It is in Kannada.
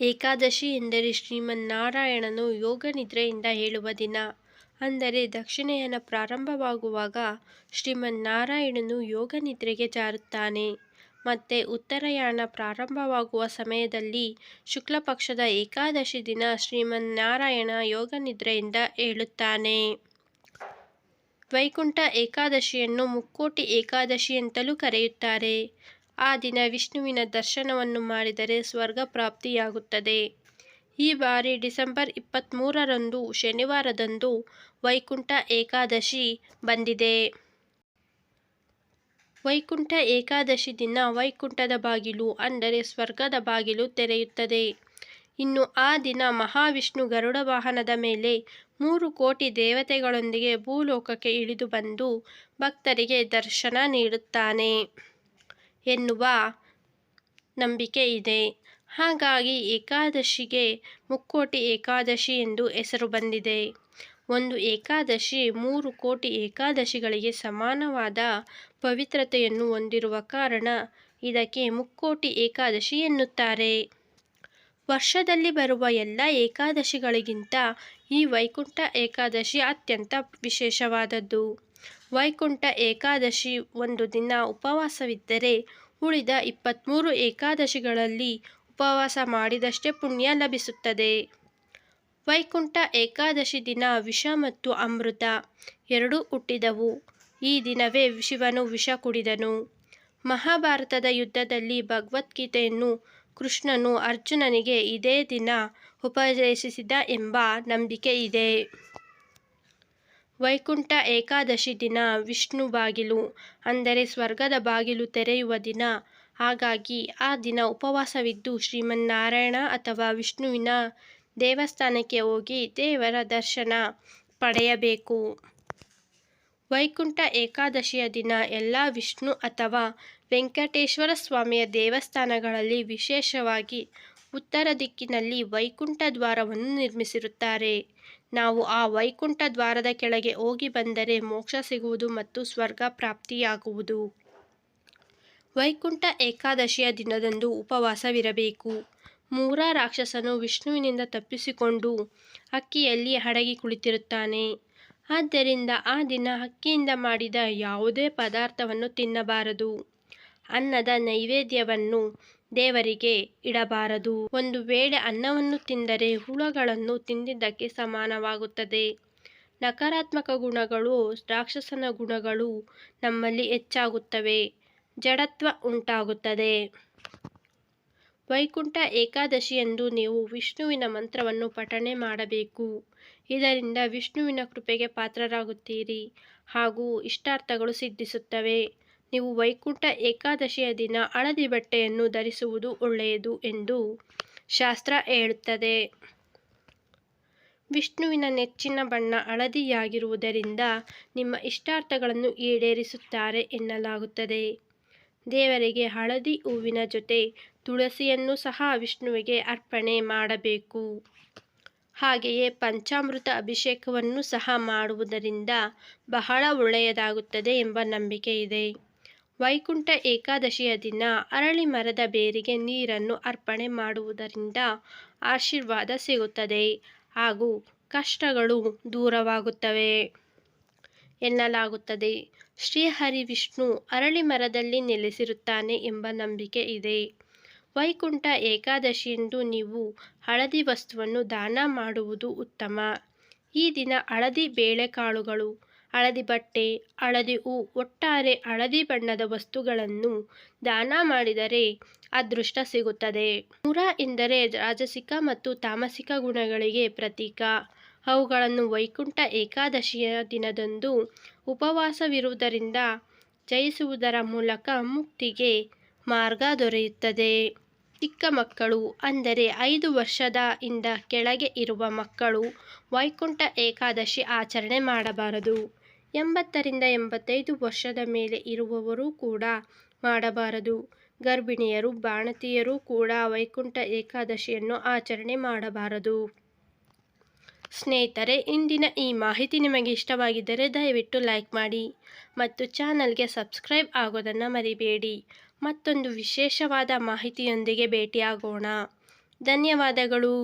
ಏಕಾದಶಿ ಎಂದರೆ ಶ್ರೀಮನ್ನಾರಾಯಣನು ಯೋಗನಿದ್ರೆಯಿಂದ ಏಳುವ ದಿನ. ಅಂದರೆ ದಕ್ಷಿಣೆಯನ ಪ್ರಾರಂಭವಾಗುವಾಗ ಶ್ರೀಮನ್ನಾರಾಯಣನು ಯೋಗನಿದ್ರೆಗೆ ಜಾರುತ್ತಾನೆ. ಮತ್ತೆ ಉತ್ತರಾಯಣ ಪ್ರಾರಂಭವಾಗುವ ಸಮಯದಲ್ಲಿ ಶುಕ್ಲಪಕ್ಷದ ಏಕಾದಶಿ ದಿನ ಶ್ರೀಮನ್ನಾರಾಯಣ ಯೋಗನಿದ್ರೆಯಿಂದ ಏಳುತ್ತಾನೆ. ವೈಕುಂಠ ಏಕಾದಶಿಯನ್ನು ಮುಕ್ಕೋಟಿ ಏಕಾದಶಿ ಅಂತಲೂ ಕರೆಯುತ್ತಾರೆ. ಆ ದಿನ ವಿಷ್ಣುವಿನ ದರ್ಶನವನ್ನು ಮಾಡಿದರೆ ಸ್ವರ್ಗ ಪ್ರಾಪ್ತಿಯಾಗುತ್ತದೆ ಈ ಬಾರಿ ಡಿಸೆಂಬರ್ ಇಪ್ಪತ್ತ್ಮೂರರಂದು ಶನಿವಾರದಂದು ವೈಕುಂಠ ಏಕಾದಶಿ ಬಂದಿದೆ. ವೈಕುಂಠ ಏಕಾದಶಿ ದಿನ ವೈಕುಂಠದ ಬಾಗಿಲು ಅಂದರೆ ಸ್ವರ್ಗದ ಬಾಗಿಲು ತೆರೆಯುತ್ತದೆ. ಇನ್ನು ಆ ದಿನ ಮಹಾವಿಷ್ಣು ಗರುಡ ವಾಹನದ ಮೇಲೆ ಮೂರು ಕೋಟಿ ದೇವತೆಗಳೊಂದಿಗೆ ಭೂಲೋಕಕ್ಕೆ ಇಳಿದು ಬಂದು ಭಕ್ತರಿಗೆ ದರ್ಶನ ನೀಡುತ್ತಾನೆ ಎನ್ನುವ ನಂಬಿಕೆ ಇದೆ. ಹಾಗಾಗಿ ಏಕಾದಶಿಗೆ ಮುಕ್ಕೋಟಿ ಏಕಾದಶಿ ಎಂದು ಹೆಸರು ಬಂದಿದೆ. ಒಂದು ಏಕಾದಶಿ ಮೂರು ಕೋಟಿ ಏಕಾದಶಿಗಳಿಗೆ ಸಮಾನವಾದ ಪವಿತ್ರತೆಯನ್ನು ಹೊಂದಿರುವ ಕಾರಣ ಇದಕ್ಕೆ ಮುಕ್ಕೋಟಿ ಏಕಾದಶಿ ಎನ್ನುತ್ತಾರೆ. ವರ್ಷದಲ್ಲಿ ಬರುವ ಎಲ್ಲ ಏಕಾದಶಿಗಳಿಗಿಂತ ಈ ವೈಕುಂಠ ಏಕಾದಶಿ ಅತ್ಯಂತ ವಿಶೇಷವಾದದ್ದು. ವೈಕುಂಠ ಏಕಾದಶಿ ಒಂದು ದಿನ ಉಪವಾಸವಿದ್ದರೆ ಉಳಿದ ಇಪ್ಪತ್ತ್ಮೂರು ಏಕಾದಶಿಗಳಲ್ಲಿ ಉಪವಾಸ ಮಾಡಿದಷ್ಟೇ ಪುಣ್ಯ ಲಭಿಸುತ್ತದೆ. ವೈಕುಂಠ ಏಕಾದಶಿ ದಿನ ವಿಷ ಮತ್ತು ಅಮೃತ ಎರಡೂ ಹುಟ್ಟಿದವು. ಈ ದಿನವೇ ಶಿವನು ವಿಷ ಕುಡಿದನು. ಮಹಾಭಾರತದ ಯುದ್ಧದಲ್ಲಿ ಭಗವದ್ಗೀತೆಯನ್ನು ಕೃಷ್ಣನು ಅರ್ಜುನನಿಗೆ ಇದೇ ದಿನ ಉಪದೇಶಿಸಿದ ಎಂಬ ನಂಬಿಕೆ ಇದೆ. ವೈಕುಂಠ ಏಕಾದಶಿ ದಿನ ವಿಷ್ಣು ಬಾಗಿಲು, ಅಂದರೆ ಸ್ವರ್ಗದ ಬಾಗಿಲು ತೆರೆಯುವ ದಿನ. ಹಾಗಾಗಿ ಆ ದಿನ ಉಪವಾಸವಿದ್ದು ಶ್ರೀಮನ್ನಾರಾಯಣ ಅಥವಾ ವಿಷ್ಣುವಿನ ದೇವಸ್ಥಾನಕ್ಕೆ ಹೋಗಿ ದೇವರ ದರ್ಶನ ಪಡೆಯಬೇಕು. ವೈಕುಂಠ ಏಕಾದಶಿಯ ದಿನ ಎಲ್ಲ ವಿಷ್ಣು ಅಥವಾ ವೆಂಕಟೇಶ್ವರ ಸ್ವಾಮಿಯ ದೇವಸ್ಥಾನಗಳಲ್ಲಿ ವಿಶೇಷವಾಗಿ ಉತ್ತರ ದಿಕ್ಕಿನಲ್ಲಿ ವೈಕುಂಠ ದ್ವಾರವನ್ನು ನಿರ್ಮಿಸಿರುತ್ತಾರೆ. ನಾವು ಆ ವೈಕುಂಠ ದ್ವಾರದ ಕೆಳಗೆ ಹೋಗಿ ಬಂದರೆ ಮೋಕ್ಷ ಸಿಗುವುದು ಮತ್ತು ಸ್ವರ್ಗ ಪ್ರಾಪ್ತಿಯಾಗುವುದು. ವೈಕುಂಠ ಏಕಾದಶಿಯ ದಿನದಂದು ಉಪವಾಸವಿರಬೇಕು. ಮೂರ ರಾಕ್ಷಸನು ವಿಷ್ಣುವಿನಿಂದ ತಪ್ಪಿಸಿಕೊಂಡು ಅಕ್ಕಿಯಲ್ಲಿ ಅಡಗಿ ಕುಳಿತಿರುತ್ತಾನೆ. ಆದ್ದರಿಂದ ಆ ದಿನ ಅಕ್ಕಿಯಿಂದ ಮಾಡಿದ ಯಾವುದೇ ಪದಾರ್ಥವನ್ನು ತಿನ್ನಬಾರದು. ಅನ್ನದ ನೈವೇದ್ಯವನ್ನು ದೇವರಿಗೆ ಇಡಬಾರದು. ಒಂದು ವೇಳೆ ಅನ್ನವನ್ನು ತಿಂದರೆ ಹುಳಗಳನ್ನು ತಿಂದಿದ್ದಕ್ಕೆ ಸಮಾನವಾಗುತ್ತದೆ. ನಕಾರಾತ್ಮಕ ಗುಣಗಳು, ರಾಕ್ಷಸನ ಗುಣಗಳು ನಮ್ಮಲ್ಲಿ ಹೆಚ್ಚಾಗುತ್ತವೆ. ಜಡತ್ವ ಉಂಟಾಗುತ್ತದೆ. ವೈಕುಂಠ ಏಕಾದಶಿಯಂದು ನೀವು ವಿಷ್ಣುವಿನ ಮಂತ್ರವನ್ನು ಪಠಣೆ ಮಾಡಬೇಕು. ಇದರಿಂದ ವಿಷ್ಣುವಿನ ಕೃಪೆಗೆ ಪಾತ್ರರಾಗುತ್ತೀರಿ ಹಾಗೂ ಇಷ್ಟಾರ್ಥಗಳು ಸಿದ್ಧಿಸುತ್ತವೆ. ನೀವು ವೈಕುಂಠ ಏಕಾದಶಿಯ ದಿನ ಹಳದಿ ಬಟ್ಟೆಯನ್ನು ಧರಿಸುವುದು ಒಳ್ಳೆಯದು ಎಂದು ಶಾಸ್ತ್ರ ಹೇಳುತ್ತದೆ. ವಿಷ್ಣುವಿನ ನೆಚ್ಚಿನ ಬಣ್ಣ ಹಳದಿಯಾಗಿರುವುದರಿಂದ ನಿಮ್ಮ ಇಷ್ಟಾರ್ಥಗಳನ್ನು ಈಡೇರಿಸುತ್ತಾರೆ ಎನ್ನಲಾಗುತ್ತದೆ. ದೇವರಿಗೆ ಹಳದಿ ಹೂವಿನ ಜೊತೆ ತುಳಸಿಯನ್ನು ಸಹ ವಿಷ್ಣುವಿಗೆ ಅರ್ಪಣೆ ಮಾಡಬೇಕು. ಹಾಗೆಯೇ ಪಂಚಾಮೃತ ಅಭಿಷೇಕವನ್ನು ಸಹ ಮಾಡುವುದರಿಂದ ಬಹಳ ಒಳ್ಳೆಯದಾಗುತ್ತದೆ ಎಂಬ ನಂಬಿಕೆ ಇದೆ. ವೈಕುಂಠ ಏಕಾದಶಿಯ ದಿನ ಅರಳಿ ಮರದ ಬೇರಿಗೆ ನೀರನ್ನು ಅರ್ಪಣೆ ಮಾಡುವುದರಿಂದ ಆಶೀರ್ವಾದ ಸಿಗುತ್ತದೆ ಹಾಗೂ ಕಷ್ಟಗಳು ದೂರವಾಗುತ್ತವೆ ಎನ್ನಲಾಗುತ್ತದೆ. ಶ್ರೀಹರಿ ವಿಷ್ಣು ಅರಳಿ ಮರದಲ್ಲಿ ನೆಲೆಸಿರುತ್ತಾನೆ ಎಂಬ ನಂಬಿಕೆ ಇದೆ. ವೈಕುಂಠ ಏಕಾದಶಿಯಂದು ನೀವು ಹಳದಿ ವಸ್ತುವನ್ನು ದಾನ ಮಾಡುವುದು ಉತ್ತಮ. ಈ ದಿನ ಹಳದಿ ಬೇಳೆಕಾಳುಗಳು, ಹಳದಿ ಬಟ್ಟೆ, ಹಳದಿ ಹೂ ಒಟ್ಟಾರೆ ಹಳದಿ ಬಣ್ಣದ ವಸ್ತುಗಳನ್ನು ದಾನ ಮಾಡಿದರೆ ಅದೃಷ್ಟ ಸಿಗುತ್ತದೆ. ಮೂರ ಎಂದರೆ ರಾಜಸಿಕ ಮತ್ತು ತಾಮಸಿಕ ಗುಣಗಳಿಗೆ ಪ್ರತೀಕ. ಅವುಗಳನ್ನು ವೈಕುಂಠ ಏಕಾದಶಿಯ ದಿನದಂದು ಉಪವಾಸವಿರುವುದರಿಂದ ಜಯಿಸುವುದರ ಮೂಲಕ ಮುಕ್ತಿಗೆ ಮಾರ್ಗ ದೊರೆಯುತ್ತದೆ. ಚಿಕ್ಕ ಮಕ್ಕಳು ಅಂದರೆ ಐದು ವರ್ಷದ ಇಂದ ಕೆಳಗೆ ಇರುವ ಮಕ್ಕಳು ವೈಕುಂಠ ಏಕಾದಶಿ ಆಚರಣೆ ಮಾಡಬಾರದು. ಎಂಬತ್ತರಿಂದ ಎಂಬತ್ತೈದು ವರ್ಷದ ಮೇಲೆ ಇರುವವರು ಕೂಡ ಮಾಡಬಾರದು. ಗರ್ಭಿಣಿಯರು, ಬಾಣತಿಯರು ಕೂಡ ವೈಕುಂಠ ಏಕಾದಶಿಯನ್ನು ಆಚರಣೆ ಮಾಡಬಾರದು. ಸ್ನೇಹಿತರೆ ಇಂದಿನ ಈ ಮಾಹಿತಿ ನಿಮಗೆ ಇಷ್ಟವಾಗಿದ್ದರೆ ದಯವಿಟ್ಟು ಲೈಕ್ ಮಾಡಿ ಮತ್ತು ಚಾನಲ್ಗೆ ಸಬ್ಸ್ಕ್ರೈಬ್ ಆಗೋದನ್ನು ಮರಿಬೇಡಿ. ಮತ್ತೊಂದು ವಿಶೇಷವಾದ ಮಾಹಿತಿಯೊಂದಿಗೆ ಭೇಟಿಯಾಗೋಣ. ಧನ್ಯವಾದಗಳು